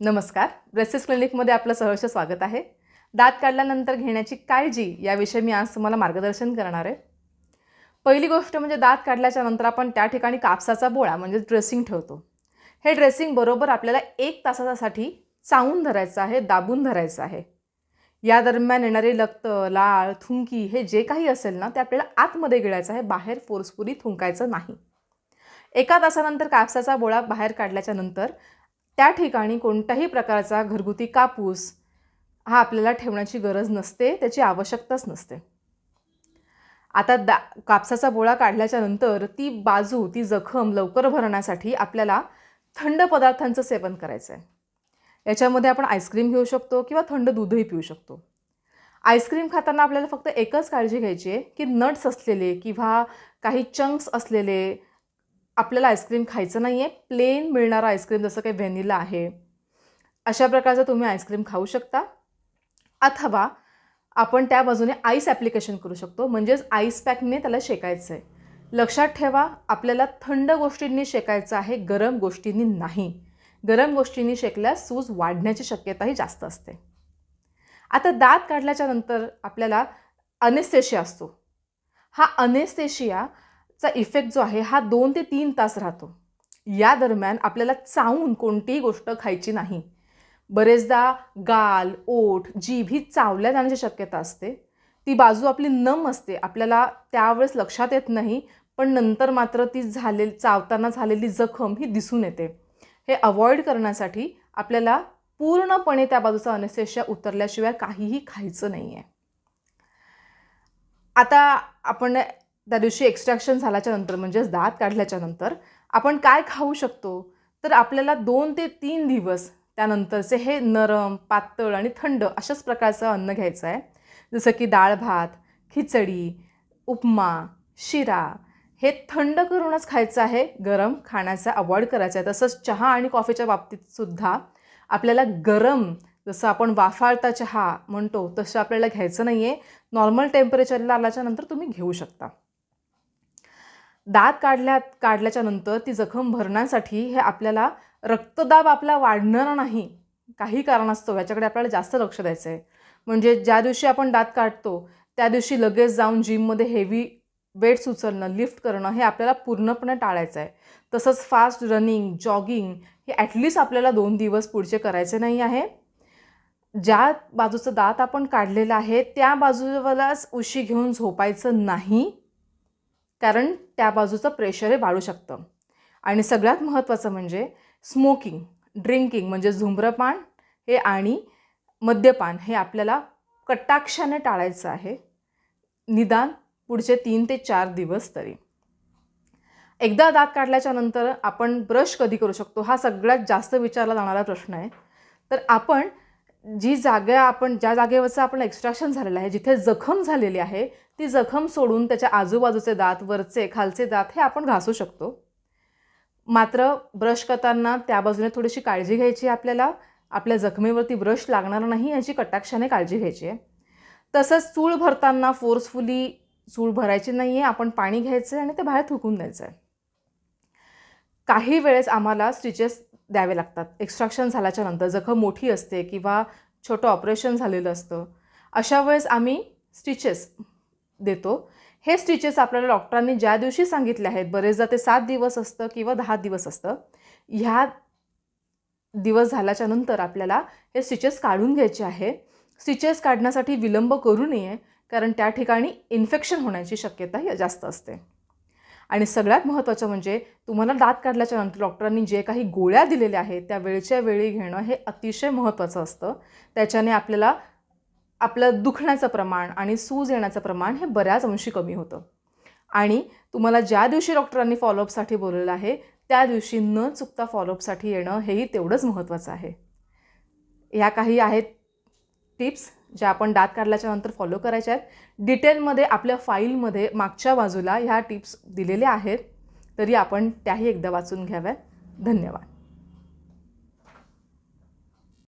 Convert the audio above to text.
नमस्कार. ब्रेसेस क्लिनिकमध्ये आपलं सहर्ष स्वागत आहे. दात काढल्यानंतर घेण्याची काळजी याविषयी मी आज तुम्हाला मार्गदर्शन करणार आहे. पहिली गोष्ट म्हणजे दात काढल्याच्या नंतर आपण त्या ठिकाणी कापसाचा बोळा म्हणजे ड्रेसिंग ठेवतो. हे ड्रेसिंग बरोबर आपल्याला एक तासासाठी चावून धरायचं आहे दाबून धरायचं आहे. या दरम्यान येणारे लक्त लाळ थुंकी हे जे काही असेल ना ते आपल्याला आतमध्ये गिळायचं आहे बाहेर फोर्सफुली थुंकायचं नाही. एका तासानंतर कापसाचा बोळा बाहेर काढल्याच्या नंतर त्या ठिकाणी कोणत्याही प्रकारचा घरगुती कापूस हा आपल्याला ठेवण्याची गरज नसते त्याची आवश्यकताच नसते. आता दा कापसाचा बोळा काढल्याच्या नंतर ती बाजू ती जखम लवकर भरण्यासाठी आपल्याला थंड पदार्थांचं सेवन करायचं आहे याच्यामध्ये आपण आईस्क्रीम घेऊ शकतो किंवा थंड दूधही पिऊ शकतो. आईस्क्रीम खाताना आपल्याला फक्त एकच काळजी घ्यायची आहे की नट्स असलेले किंवा काही चंक्स असलेले आपल्याला आईस्क्रीम खायचं नाही आहे प्लेन मिळणारा आईस्क्रीम जसं काही व्हॅनिला आहे. अशा प्रकारचं तुम्ही आईस्क्रीम खाऊ शकता. अथवा आपण त्या बाजूने आईस ॲप्लिकेशन करू शकतो. म्हणजेच आईस पॅकने त्याला शेकायचं आहे लक्षात ठेवा आपल्याला थंड गोष्टींनी शेकायचं आहे गरम गोष्टींनी नाही. गरम गोष्टींनी शेकल्यास सूज वाढण्याची शक्यताही जास्त असते. आता दात काढल्याच्या नंतर आपल्याला अनेस्थेशिया असतो. हा अनेस्थेशिया चा इफेक्ट जो आहे हा दोन ते तीन तास राहतो. या दरम्यान आपल्याला चावून कोणतीही गोष्ट खायची नाही. बरेचदा गाल ओठ जीभ ही चावल्या जाण्याची शक्यता असते. ती बाजू आपली नम असते. आपल्याला त्यावेळेस लक्षात येत नाही पण नंतर मात्र ती झाले चावताना झालेली जखम ही दिसून येते. हे अवॉइड करण्यासाठी आपल्याला पूर्णपणे त्या बाजूचा अनेस्थेशिया उतरल्याशिवाय काहीही खायचं नाही आहे आता आपण त्या दिवशी एक्स्ट्रॅक्शन झाल्याच्यानंतर म्हणजेच दात काढल्याच्या नंतर आपण काय खाऊ शकतो? तर आपल्याला दोन ते तीन दिवस त्यानंतरचे हे नरम पातळ आणि थंड अशाच प्रकारचं अन्न घ्यायचं आहे. जसं की डाळ भात खिचडी उपमा शिरा हे थंड करूनच खायचं आहे. गरम खाण्याचा अवॉइड करायचं आहे. तसंच चहा आणि कॉफीच्या बाबतीतसुद्धा आपल्याला गरम जसं आपण वाफाळता चहा म्हणतो तसं आपल्याला घ्यायचं नाही आहे नॉर्मल टेम्परेचरला आल्याच्यानंतर तुम्ही घेऊ शकता. दात काढल्या काढल्याच्या नंतर ती जखम भरण्यासाठी हे आपल्याला रक्तदाब आपला वाढणार नाही काही कारणास्तव याच्याकडे आपल्याला जास्त लक्ष द्यायचं आहे. म्हणजे ज्या दिवशी आपण दात काढतो त्या दिवशी लगेच जाऊन जिममध्ये हेवी वेट्स उचलणं लिफ्ट करणं हे आपल्याला पूर्णपणे टाळायचं आहे. तसंच फास्ट रनिंग जॉगिंग हे ॲटलिस्ट आपल्याला दोन दिवस पुढचे करायचे नाही आहे. ज्या बाजूचं दात आपण काढलेलं आहे त्या बाजूलाच उशी घेऊन झोपायचं नाही. कारण त्या बाजूचं प्रेशर हे वाढू शकतं. आणि सगळ्यात महत्त्वाचं म्हणजे स्मोकिंग ड्रिंकिंग म्हणजे धूम्रपान हे आणि मद्यपान हे आपल्याला कटाक्षाने टाळायचं आहे निदान पुढचे तीन ते चार दिवस तरी. एकदा दात काढल्याच्या नंतर आपण ब्रश कधी करू शकतो? हा सगळ्यात जास्त विचारला जाणारा प्रश्न आहे. तर आपण जी जागा आपण ज्या जागेवरचं आपण एक्स्ट्रॅक्शन झालेलं आहे जिथे जखम झालेली आहे ती जखम सोडून त्याच्या आजूबाजूचे दात वरचे खालचे दात हे आपण घासू शकतो. मात्र ब्रश करताना त्या बाजूने थोडीशी काळजी घ्यायची आपल्याला. आपल्या जखमेवरती ब्रश लागणार नाही याची कटाक्षाने काळजी घ्यायची आहे. तसंच चूळ भरताना फोर्सफुली चूळ भरायची नाही आहे आपण पाणी घ्यायचं आहे आणि ते बाहेर थुकून द्यायचं आहे काही वेळेस आम्हाला स्टिचेस द्यावे लागतात. एक्स्ट्रॅक्शन झाल्याच्यानंतर जखम मोठी असते किंवा छोटं ऑपरेशन झालेलं असतं. अशा वेळेस आम्ही स्टिचेस देतो. हे स्टिचेस आपल्याला डॉक्टरांनी ज्या दिवशी सांगितले आहेत बरेचदा ते सात दिवस असतं किंवा दहा दिवस असतं ह्या दिवस झाल्याच्यानंतर आपल्याला हे स्टिचेस काढून घ्यायचे आहे. स्टिचेस काढण्यासाठी विलंब करू नये कारण त्या ठिकाणी इन्फेक्शन होण्याची शक्यता जास्त असते. आणि सगळ्यात महत्त्वाचं म्हणजे तुम्हाला दात काढल्याच्या नंतर डॉक्टरांनी जे काही गोळ्या दिलेल्या आहेत त्या वेळच्या वेळी घेणं हे अतिशय महत्त्वाचं असतं. त्याच्याने आपल्याला आपलं दुखण्याचं प्रमाण आणि सूज येण्याचं प्रमाण हे बऱ्याच अंशी कमी होतं. आणि तुम्हाला ज्या दिवशी डॉक्टरांनी फॉलोअपसाठी बोललेलं आहे त्या दिवशी न चुकता फॉलोअपसाठी येणं हेही तेवढंच महत्त्वाचं आहे. ह्या काही आहेत टिप्स ज्या आपण दात काढल्याच्या नंतर फॉलो करायच्या आहेत. डिटेलमध्ये आपल्या फाईलमध्ये मागच्या बाजूला ह्या टिप्स दिलेल्या आहेत. तरी आपण त्याही एकदा वाचून घ्याव्यात. धन्यवाद.